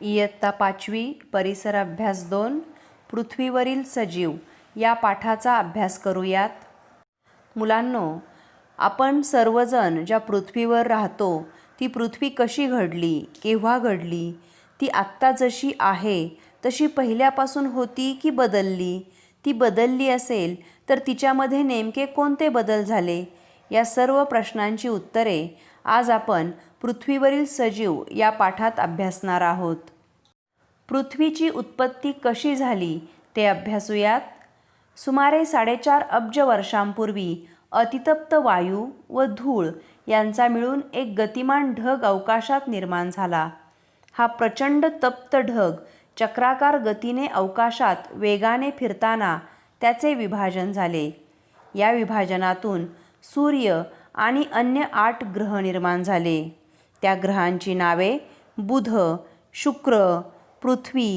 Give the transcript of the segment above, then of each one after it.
इयत्ता पाचवी परिसर अभ्यास दोन पृथ्वीवरील सजीव या पाठाचा अभ्यास करूयात. मुलांनो आपण सर्वजण ज्या पृथ्वीवर राहतो ती पृथ्वी कशी घडली केव्हा घडली ती आत्ता जशी आहे तशी पहिल्यापासून होती की बदलली ती बदलली असेल तर तिच्यामध्ये नेमके कोणते बदल झाले या सर्व प्रश्नांची उत्तरे आज आपण पृथ्वीवरील सजीव या पाठात अभ्यासणार आहोत. पृथ्वीची उत्पत्ती कशी झाली ते अभ्यासूयात. सुमारे साडेचार अब्ज वर्षांपूर्वी अतितप्त वायू व धूळ यांचा मिळून एक गतिमान ढग अवकाशात निर्माण झाला. हा प्रचंड तप्त ढग चक्राकार गतीने अवकाशात वेगाने फिरताना त्याचे विभाजन झाले. या विभाजनातून सूर्य आणि अन्य आठ ग्रह निर्माण झाले. त्या ग्रहांची नावे बुध शुक्र पृथ्वी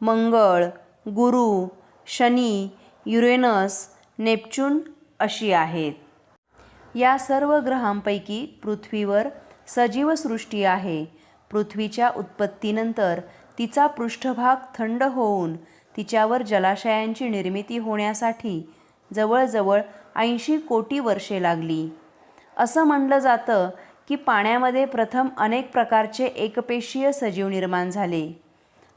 मंगळ गुरु शनी युरेनस नेपच्यून अशी आहेत. या सर्व ग्रहांपैकी पृथ्वीवर सजीवसृष्टी आहे. पृथ्वीच्या उत्पत्तीनंतर तिचा पृष्ठभाग थंड होऊन तिच्यावर जलाशयांची निर्मिती होण्यासाठी जवळजवळ ऐंशी कोटी वर्षे लागली. असं म्हणलं जातं की पाण्यामध्ये प्रथम अनेक प्रकारचे एकपेशीय सजीव निर्माण झाले.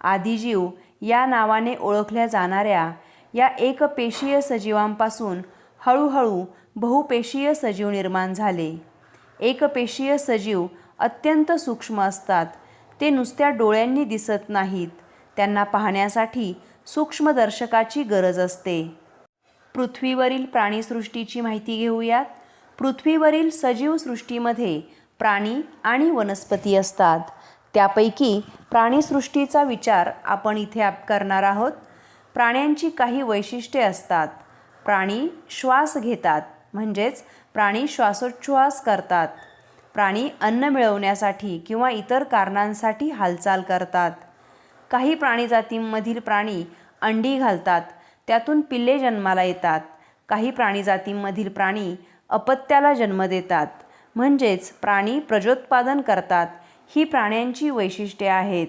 आदिजीव या नावाने ओळखल्या जाणाऱ्या या एकपेशीय सजीवांपासून हळूहळू बहुपेशीय सजीव निर्माण झाले. एकपेशीय सजीव अत्यंत सूक्ष्म असतात. ते नुसत्या डोळ्यांनी दिसत नाहीत. त्यांना पाहण्यासाठी सूक्ष्मदर्शकाची गरज असते. पृथ्वीवरील प्राणीसृष्टीची माहिती घेऊयात. पृथ्वीवरील सजीव सृष्टीमध्ये प्राणी आणि वनस्पती असतात. त्यापैकी प्राणीसृष्टीचा विचार आपण इथे आप करणार आहोत. प्राण्यांची काही वैशिष्ट्ये असतात. प्राणी श्वास घेतात म्हणजेच प्राणी श्वासोच्छ्वास करतात. प्राणी अन्न मिळवण्यासाठी किंवा इतर कारणांसाठी हालचाल करतात. काही प्राणीजातींमधील प्राणी अंडी घालतात त्यातून पिल्ले जन्माला येतात. काही प्राणीजातींमधील प्राणी अपत्याला जन्म देतात. म्हणजेच प्राणी प्रजोत्पादन करतात. ही प्राण्यांची वैशिष्ट्ये आहेत.